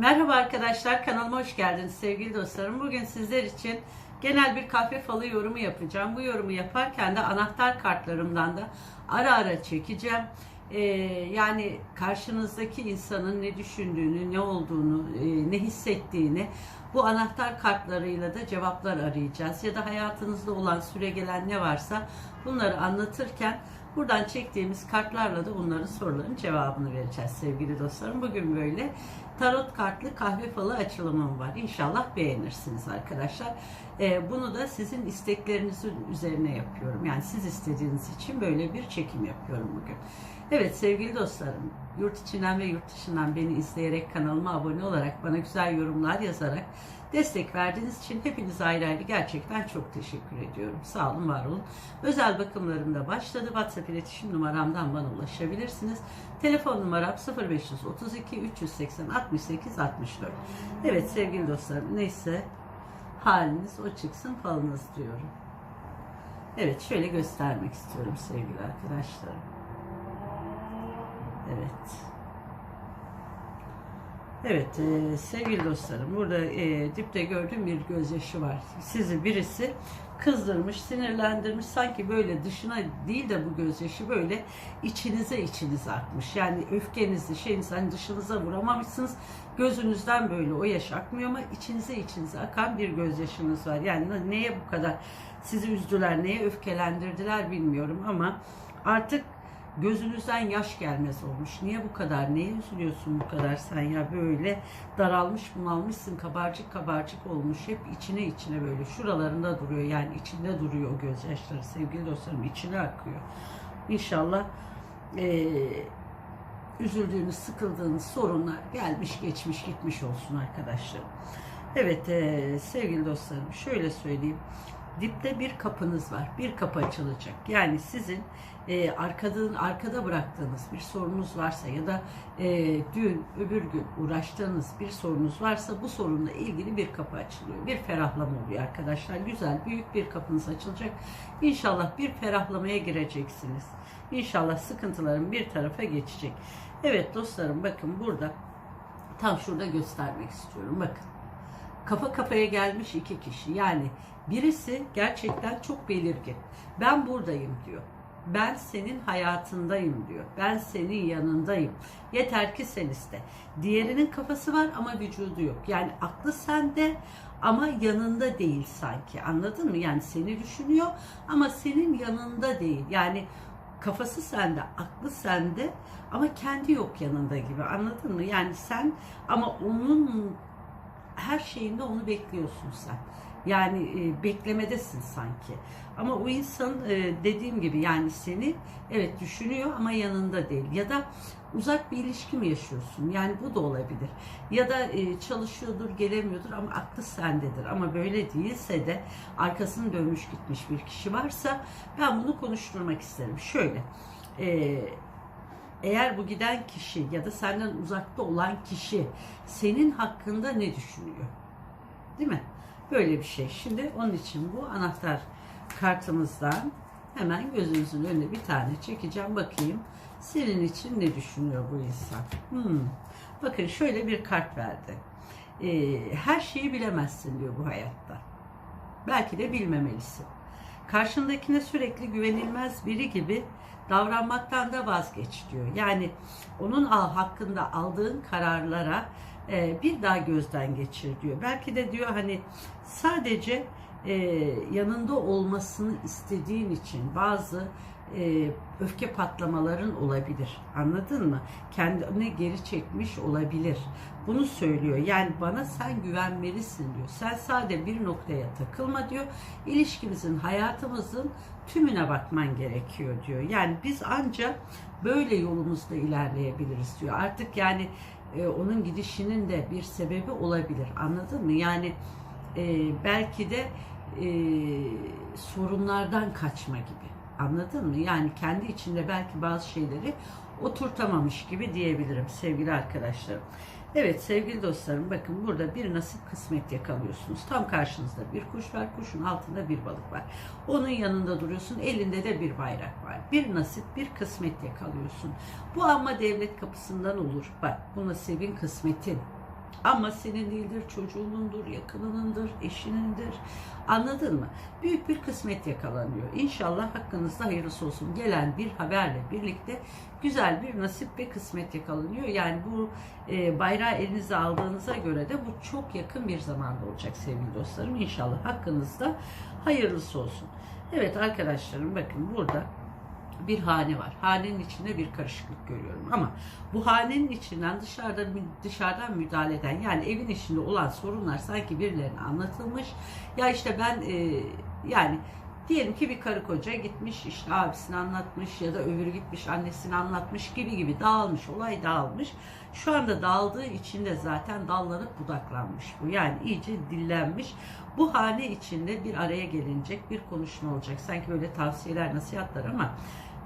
Merhaba arkadaşlar kanalıma hoş geldiniz sevgili dostlarım. Bugün sizler için genel bir kahve falı yorumu yapacağım. Bu yorumu yaparken de anahtar kartlarımdan da ara ara çekeceğim. Ee, yani karşınızdaki insanın ne düşündüğünü, ne olduğunu, e, ne hissettiğini bu anahtar kartlarıyla da cevaplar arayacağız. Ya da hayatınızda olan süre gelen ne varsa bunları anlatırken Buradan çektiğimiz kartlarla da bunların soruların cevabını vereceğiz sevgili dostlarım. Bugün böyle tarot kartlı kahve falı açılımım var. İnşallah beğenirsiniz arkadaşlar. Ee, bunu da sizin isteklerinizin üzerine yapıyorum. Yani siz istediğiniz için böyle bir çekim yapıyorum bugün. Evet sevgili dostlarım, yurt içinden ve yurt dışından beni izleyerek kanalıma abone olarak bana güzel yorumlar yazarak destek verdiğiniz için hepinize ayrı ayrı gerçekten çok teşekkür ediyorum. Sağ olun, var olun. Özel bakımlarım da başladı. WhatsApp iletişim numaramdan bana ulaşabilirsiniz. Telefon numaram 0532 380 68 64. Evet sevgili dostlarım neyse haliniz o çıksın falınız diyorum. Evet şöyle göstermek istiyorum sevgili arkadaşlarım. Evet. Evet e, sevgili dostlarım burada e, dipte gördüğüm bir gözyaşı var. Sizi birisi kızdırmış, sinirlendirmiş. Sanki böyle dışına değil de bu gözyaşı böyle içinize içinize akmış. Yani öfkenizi şeyiniz hani dışınıza vuramamışsınız. Gözünüzden böyle o yaş akmıyor ama içinize içinize akan bir gözyaşınız var. Yani neye bu kadar sizi üzdüler, neye öfkelendirdiler bilmiyorum ama artık gözünüzden yaş gelmez olmuş. Niye bu kadar? Neye üzülüyorsun bu kadar sen ya böyle daralmış bunalmışsın kabarcık kabarcık olmuş hep içine içine böyle şuralarında duruyor yani içinde duruyor o gözyaşları sevgili dostlarım içine akıyor. İnşallah eee üzüldüğünüz, sıkıldığınız sorunlar gelmiş, geçmiş, gitmiş olsun arkadaşlar. Evet eee, sevgili dostlarım şöyle söyleyeyim. Dipte bir kapınız var. Bir kapı açılacak. Yani sizin eee arkada, arkada bıraktığınız bir sorunuz varsa ya da eee, dün, öbür gün uğraştığınız bir sorunuz varsa bu sorunla ilgili bir kapı açılıyor. Bir ferahlama oluyor arkadaşlar. Güzel, büyük bir kapınız açılacak. İnşallah bir ferahlamaya gireceksiniz. İnşallah sıkıntıların bir tarafa geçecek. Evet dostlarım bakın burada tam şurada göstermek istiyorum. Bakın kafa kafaya gelmiş iki kişi. Yani birisi gerçekten çok belirgin. Ben buradayım diyor. Ben senin hayatındayım diyor. Ben senin yanındayım. Yeter ki sen iste. Diğerinin kafası var ama vücudu yok. Yani aklı sende ama yanında değil sanki. Anladın mı? Yani seni düşünüyor ama senin yanında değil. Yani kafası sende, aklı sende ama kendi yok yanında gibi. Anladın mı? Yani sen ama onun her şeyinde onu bekliyorsun sen. Yani e, beklemedesin sanki. Ama o insan e, dediğim gibi yani seni evet düşünüyor ama yanında değil. Ya da uzak bir ilişki mi yaşıyorsun? Yani bu da olabilir. Ya da e, çalışıyordur, gelemiyordur ama aklı sendedir. Ama böyle değilse de arkasını dönmüş gitmiş bir kişi varsa ben bunu konuşturmak isterim. Şöyle, e, eğer bu giden kişi ya da senden uzakta olan kişi senin hakkında ne düşünüyor? Değil mi? Böyle bir şey. Şimdi onun için bu anahtar kartımızdan hemen gözünüzün önüne bir tane çekeceğim. Bakayım senin için ne düşünüyor bu insan? Hmm. Bakın şöyle bir kart verdi. Ee, her şeyi bilemezsin diyor bu hayatta. Belki de bilmemelisin. Karşındakine sürekli güvenilmez biri gibi davranmaktan da vazgeç diyor. Yani onun hakkında aldığın kararlara e, bir daha gözden geçir diyor. Belki de diyor hani sadece e, yanında olmasını istediğin için bazı e, öfke patlamaların olabilir. Anladın mı? Kendine geri çekmiş olabilir. Bunu söylüyor. Yani bana sen güvenmelisin diyor. Sen sadece bir noktaya takılma diyor. İlişkimizin, hayatımızın tümüne bakman gerekiyor diyor. Yani biz ancak böyle yolumuzda ilerleyebiliriz diyor. Artık yani e, onun gidişinin de bir sebebi olabilir. Anladın mı? Yani e, belki de e, sorunlardan kaçma gibi. Anladın mı? Yani kendi içinde belki bazı şeyleri oturtamamış gibi diyebilirim sevgili arkadaşlarım. Evet sevgili dostlarım bakın burada bir nasip kısmet yakalıyorsunuz. Tam karşınızda bir kuş var, kuşun altında bir balık var. Onun yanında duruyorsun, elinde de bir bayrak var. Bir nasip, bir kısmet yakalıyorsun. Bu ama devlet kapısından olur. Bak bu nasibin kısmetin Ama senin değildir, çocuğunundur, yakınınındır, eşinindir. Anladın mı? Büyük bir kısmet yakalanıyor. İnşallah hakkınızda hayırlısı olsun. Gelen bir haberle birlikte güzel bir nasip ve kısmet yakalanıyor. Yani bu e, bayrağı elinize aldığınıza göre de bu çok yakın bir zamanda olacak sevgili dostlarım. İnşallah hakkınızda hayırlısı olsun. Evet arkadaşlarım bakın burada bir hane var. Hanenin içinde bir karışıklık görüyorum ama bu hanenin içinden dışarıda dışarıdan müdahale eden yani evin içinde olan sorunlar sanki birilerine anlatılmış. Ya işte ben e, yani diyelim ki bir karı koca gitmiş işte abisini anlatmış ya da öbürü gitmiş annesini anlatmış gibi gibi dağılmış olay dağılmış. Şu anda dağıldığı için de zaten dallanıp budaklanmış bu. Yani iyice dillenmiş. Bu hane içinde bir araya gelinecek bir konuşma olacak. Sanki böyle tavsiyeler, nasihatler ama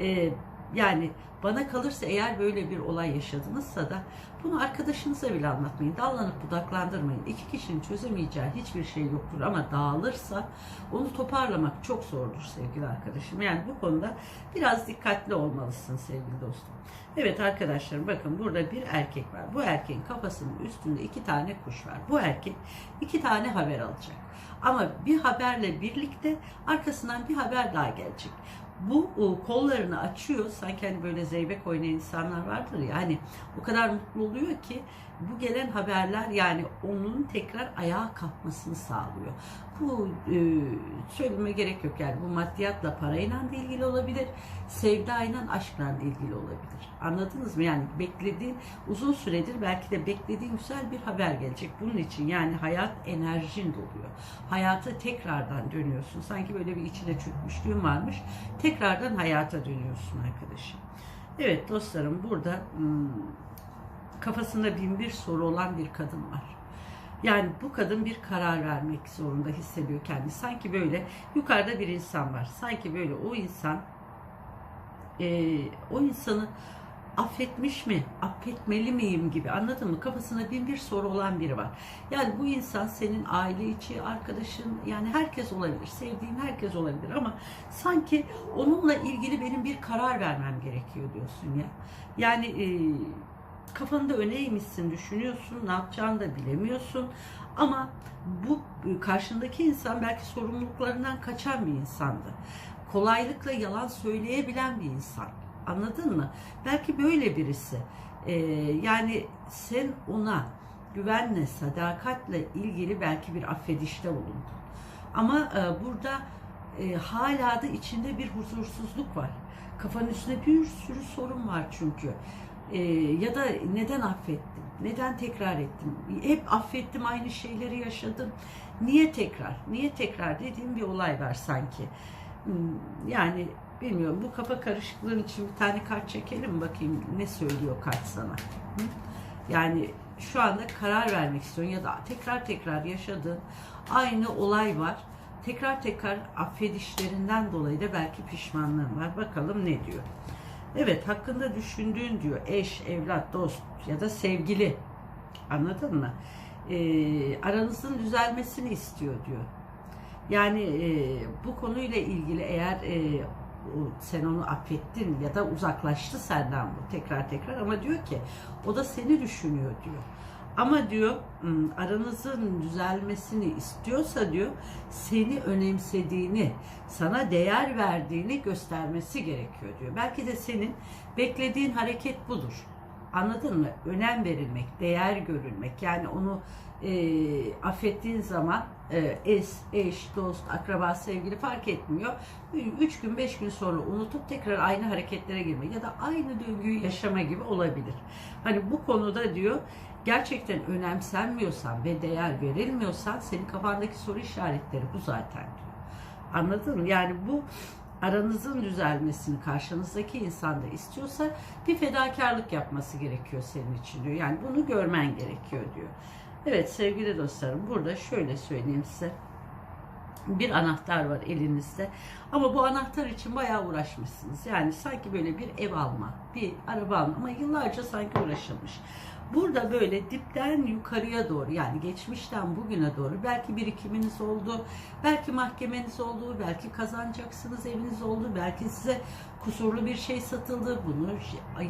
e, yani bana kalırsa eğer böyle bir olay yaşadınızsa da bunu arkadaşınıza bile anlatmayın. Dallanıp budaklandırmayın. İki kişinin çözemeyeceği hiçbir şey yoktur ama dağılırsa onu toparlamak çok zordur sevgili arkadaşım. Yani bu konuda biraz dikkatli olmalısın sevgili dostum. Evet arkadaşlarım bakın burada bir erkek var. Bu erkeğin kafasının üstünde iki tane kuş var. Bu erkek iki tane haber alacak. Ama bir haberle birlikte arkasından bir haber daha gelecek bu o, kollarını açıyor. Sanki hani böyle zeybek oynayan insanlar vardır ya hani o kadar mutlu oluyor ki bu gelen haberler yani onun tekrar ayağa kalkmasını sağlıyor. Bu e, söyleme gerek yok yani bu maddiyatla parayla da ilgili olabilir, sevdayla aşkla da ilgili olabilir. Anladınız mı? Yani beklediğin uzun süredir belki de beklediğin güzel bir haber gelecek. Bunun için yani hayat enerjin doluyor. Hayata tekrardan dönüyorsun. Sanki böyle bir içine çökmüşlüğün varmış. Tekrardan hayata dönüyorsun arkadaşım. Evet dostlarım burada hmm, kafasında bin bir soru olan bir kadın var. Yani bu kadın bir karar vermek zorunda hissediyor kendini. Sanki böyle yukarıda bir insan var. Sanki böyle o insan e, o insanı affetmiş mi, affetmeli miyim gibi anladın mı? Kafasında bin bir soru olan biri var. Yani bu insan senin aile içi arkadaşın yani herkes olabilir, sevdiğin herkes olabilir ama sanki onunla ilgili benim bir karar vermem gerekiyor diyorsun ya. Yani e, kafanda öneymişsin, düşünüyorsun, ne yapacağını da bilemiyorsun. Ama bu karşındaki insan belki sorumluluklarından kaçan bir insandı. Kolaylıkla yalan söyleyebilen bir insan. Anladın mı? Belki böyle birisi. Ee, yani sen ona güvenle, sadakatle ilgili belki bir affedişte bulundun. Ama e, burada e, hala da içinde bir huzursuzluk var. Kafanın üstünde bir sürü sorun var çünkü. E, ya da neden affettim? Neden tekrar ettim? Hep affettim aynı şeyleri yaşadım. Niye tekrar? Niye tekrar dediğim bir olay var sanki. Hmm, yani bilmiyorum bu kafa karışıklığın için bir tane kart çekelim bakayım ne söylüyor kart sana. Yani şu anda karar vermek istiyorsun ya da tekrar tekrar yaşadığın aynı olay var. Tekrar tekrar affedişlerinden dolayı da belki pişmanlığın var. Bakalım ne diyor. Evet hakkında düşündüğün diyor eş, evlat, dost ya da sevgili. Anladın mı? Ee, aranızın düzelmesini istiyor diyor. Yani e, bu konuyla ilgili eğer e, sen onu affettin ya da uzaklaştı senden bu tekrar tekrar ama diyor ki o da seni düşünüyor diyor. Ama diyor hmm, aranızın düzelmesini istiyorsa diyor seni önemsediğini, sana değer verdiğini göstermesi gerekiyor diyor. Belki de senin beklediğin hareket budur. Anladın mı? Önem verilmek, değer görülmek. Yani onu e, affettiğin zaman e, es, eş, dost, akraba, sevgili fark etmiyor. Üç gün, beş gün sonra unutup tekrar aynı hareketlere girme ya da aynı döngüyü yaşama gibi olabilir. Hani bu konuda diyor gerçekten önemsenmiyorsan ve değer verilmiyorsan senin kafandaki soru işaretleri bu zaten diyor. Anladın mı? Yani bu aranızın düzelmesini karşınızdaki insan da istiyorsa bir fedakarlık yapması gerekiyor senin için diyor. Yani bunu görmen gerekiyor diyor. Evet sevgili dostlarım burada şöyle söyleyeyim size. Bir anahtar var elinizde. Ama bu anahtar için bayağı uğraşmışsınız. Yani sanki böyle bir ev alma, bir araba alma ama yıllarca sanki uğraşılmış. Burada böyle dipten yukarıya doğru yani geçmişten bugüne doğru belki birikiminiz oldu, belki mahkemeniz oldu, belki kazanacaksınız eviniz oldu, belki size kusurlu bir şey satıldı. Bunu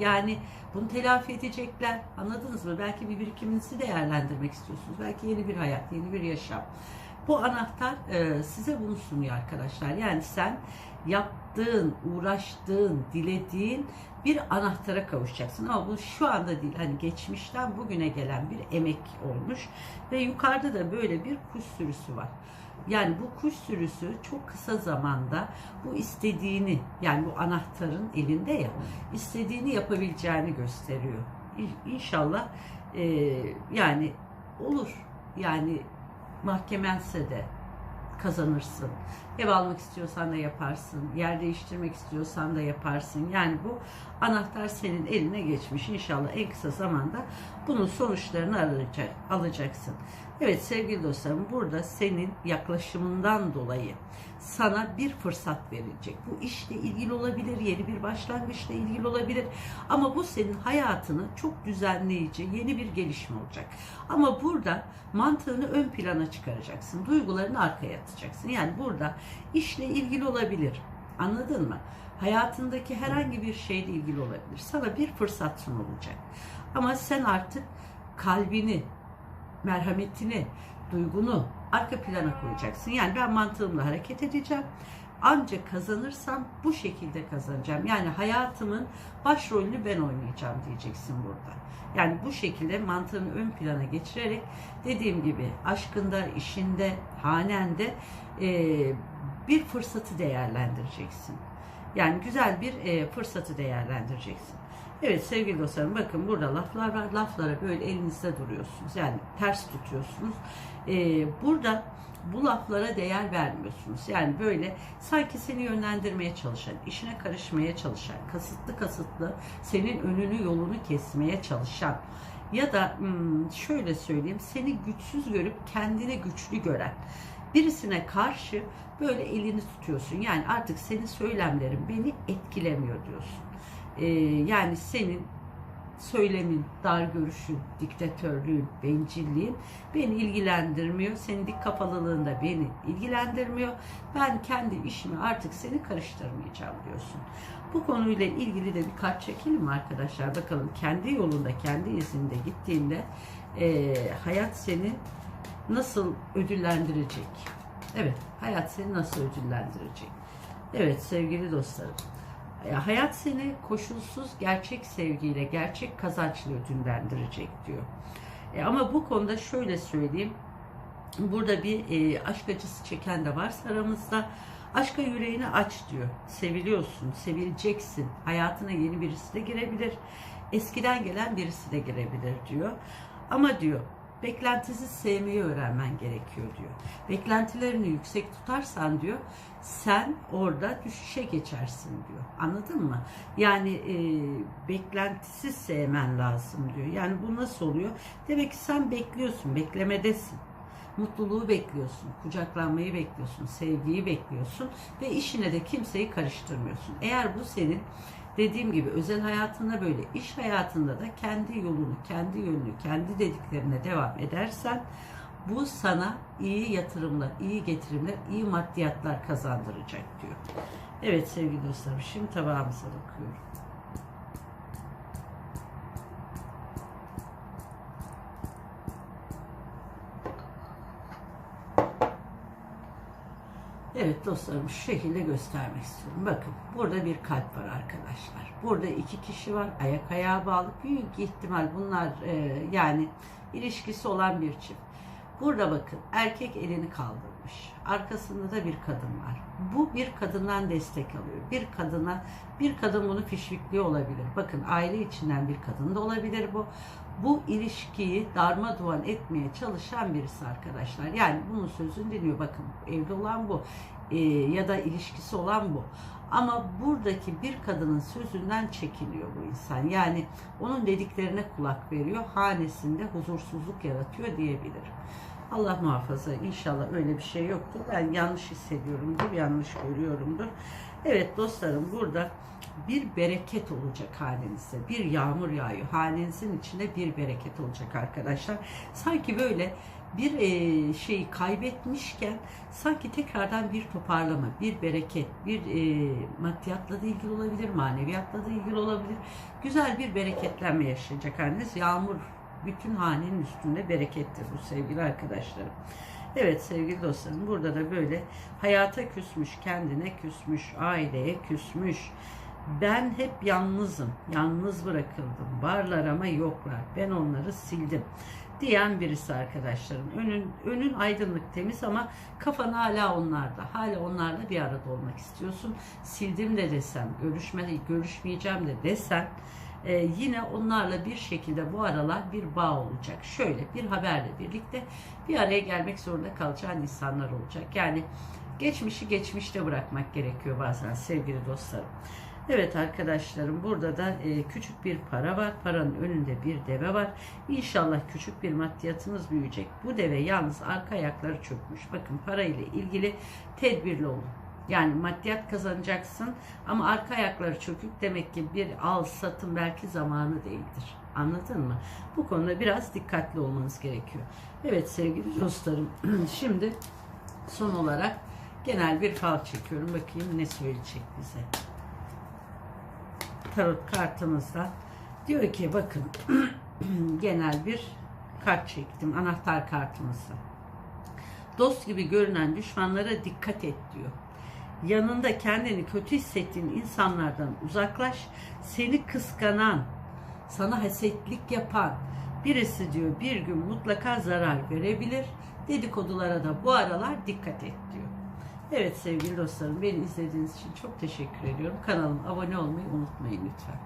yani bunu telafi edecekler. Anladınız mı? Belki bir birikiminizi değerlendirmek istiyorsunuz. Belki yeni bir hayat, yeni bir yaşam. Bu anahtar e, size bunu sunuyor arkadaşlar. Yani sen yaptığın, uğraştığın, dilediğin bir anahtara kavuşacaksın. Ama bu şu anda değil. Hani geçmişten bugüne gelen bir emek olmuş. Ve yukarıda da böyle bir kuş sürüsü var. Yani bu kuş sürüsü çok kısa zamanda bu istediğini yani bu anahtarın elinde ya istediğini yapabileceğini gösteriyor. İnşallah e, yani olur. Yani mahkemense de kazanırsın. Ev almak istiyorsan da yaparsın. Yer değiştirmek istiyorsan da yaparsın. Yani bu anahtar senin eline geçmiş. İnşallah en kısa zamanda bunun sonuçlarını alacak, alacaksın. Evet sevgili dostlarım burada senin yaklaşımından dolayı sana bir fırsat verilecek. Bu işle ilgili olabilir, yeni bir başlangıçla ilgili olabilir. Ama bu senin hayatını çok düzenleyici, yeni bir gelişme olacak. Ama burada mantığını ön plana çıkaracaksın. Duygularını arkaya atacaksın. Yani burada işle ilgili olabilir. Anladın mı? Hayatındaki herhangi bir şeyle ilgili olabilir. Sana bir fırsat sunulacak. Ama sen artık kalbini, merhametini, duygunu arka plana koyacaksın. Yani ben mantığımla hareket edeceğim. Ancak kazanırsam bu şekilde kazanacağım. Yani hayatımın başrolünü ben oynayacağım diyeceksin burada. Yani bu şekilde mantığını ön plana geçirerek dediğim gibi aşkında, işinde, hanende e, bir fırsatı değerlendireceksin. Yani güzel bir e, fırsatı değerlendireceksin. Evet sevgili dostlarım bakın burada laflar var. Laflara böyle elinizde duruyorsunuz. Yani ters tutuyorsunuz. Ee, burada bu laflara değer vermiyorsunuz. Yani böyle sanki seni yönlendirmeye çalışan, işine karışmaya çalışan, kasıtlı kasıtlı senin önünü yolunu kesmeye çalışan ya da hmm, şöyle söyleyeyim seni güçsüz görüp kendini güçlü gören birisine karşı böyle elini tutuyorsun. Yani artık senin söylemlerin beni etkilemiyor diyorsun. Ee, yani senin söylemin, dar görüşün, diktatörlüğün, bencilliğin beni ilgilendirmiyor. Senin dik kapalılığın da beni ilgilendirmiyor. Ben kendi işimi artık seni karıştırmayacağım diyorsun. Bu konuyla ilgili de bir kart çekelim arkadaşlar? Bakalım kendi yolunda, kendi izinde gittiğinde e, hayat seni nasıl ödüllendirecek? Evet, hayat seni nasıl ödüllendirecek? Evet sevgili dostlarım. E, Hayat seni koşulsuz gerçek sevgiyle, gerçek kazançla ödüllendirecek diyor. E, ama bu konuda şöyle söyleyeyim. Burada bir e, aşk acısı çeken de varsa aramızda. Aşka yüreğini aç diyor. Seviliyorsun, sevileceksin. Hayatına yeni birisi de girebilir. Eskiden gelen birisi de girebilir diyor. Ama diyor beklentisiz sevmeyi öğrenmen gerekiyor diyor. Beklentilerini yüksek tutarsan diyor sen orada düşüşe geçersin diyor. Anladın mı? Yani e, beklentisiz sevmen lazım diyor. Yani bu nasıl oluyor? Demek ki sen bekliyorsun, beklemedesin. Mutluluğu bekliyorsun, kucaklanmayı bekliyorsun, sevgiyi bekliyorsun ve işine de kimseyi karıştırmıyorsun. Eğer bu senin dediğim gibi özel hayatında böyle, iş hayatında da kendi yolunu, kendi yönünü, kendi dediklerine devam edersen bu sana iyi yatırımlar, iyi getirimler, iyi maddiyatlar kazandıracak diyor. Evet sevgili dostlarım şimdi tabağımıza bakıyorum. Evet dostlarım şu şekilde göstermek istiyorum. Bakın burada bir kalp var arkadaşlar. Burada iki kişi var. Ayak ayağa bağlı. Büyük ihtimal bunlar e, yani ilişkisi olan bir çift. Burada bakın erkek elini kaldırmış. Arkasında da bir kadın var. Bu bir kadından destek alıyor. Bir kadına bir kadın bunu fişvikliyor olabilir. Bakın aile içinden bir kadın da olabilir bu. Bu ilişkiyi darmadağın etmeye çalışan birisi arkadaşlar. Yani bunun sözünü dinliyor. Bakın evde olan bu e, ya da ilişkisi olan bu. Ama buradaki bir kadının sözünden çekiniyor bu insan. Yani onun dediklerine kulak veriyor. Hanesinde huzursuzluk yaratıyor diyebilirim. Allah muhafaza inşallah öyle bir şey yoktur. Ben yanlış hissediyorumdur, yanlış görüyorumdur. Evet dostlarım burada bir bereket olacak halinizde. Bir yağmur yağıyor. Halinizin içinde bir bereket olacak arkadaşlar. Sanki böyle bir e, şeyi kaybetmişken sanki tekrardan bir toparlama, bir bereket, bir e, maddiyatla da ilgili olabilir, maneviyatla da ilgili olabilir. Güzel bir bereketlenme yaşayacak haliniz. Yağmur bütün hanenin üstünde berekettir bu sevgili arkadaşlarım. Evet sevgili dostlarım burada da böyle hayata küsmüş, kendine küsmüş, aileye küsmüş. Ben hep yalnızım, yalnız bırakıldım. Varlar ama yoklar. Ben onları sildim diyen birisi arkadaşlarım. Önün, önün aydınlık temiz ama kafan hala onlarda. Hala onlarla bir arada olmak istiyorsun. Sildim de desem, görüşme, görüşmeyeceğim de desen e, yine onlarla bir şekilde bu aralar bir bağ olacak. Şöyle bir haberle birlikte bir araya gelmek zorunda kalacağın insanlar olacak. Yani geçmişi geçmişte bırakmak gerekiyor bazen sevgili dostlarım. Evet arkadaşlarım burada da e, küçük bir para var. Paranın önünde bir deve var. İnşallah küçük bir maddiyatınız büyüyecek. Bu deve yalnız arka ayakları çökmüş. Bakın parayla ilgili tedbirli olun. Yani maddiyat kazanacaksın ama arka ayakları çökük demek ki bir al satın belki zamanı değildir. Anladın mı? Bu konuda biraz dikkatli olmanız gerekiyor. Evet sevgili dostlarım şimdi son olarak genel bir fal çekiyorum. Bakayım ne söyleyecek bize. Tarot kartımızda diyor ki bakın genel bir kart çektim. Anahtar kartımızı. Dost gibi görünen düşmanlara dikkat et diyor yanında kendini kötü hissettiğin insanlardan uzaklaş. Seni kıskanan, sana hasetlik yapan birisi diyor bir gün mutlaka zarar verebilir. Dedikodulara da bu aralar dikkat et diyor. Evet sevgili dostlarım beni izlediğiniz için çok teşekkür ediyorum. Kanalıma abone olmayı unutmayın lütfen.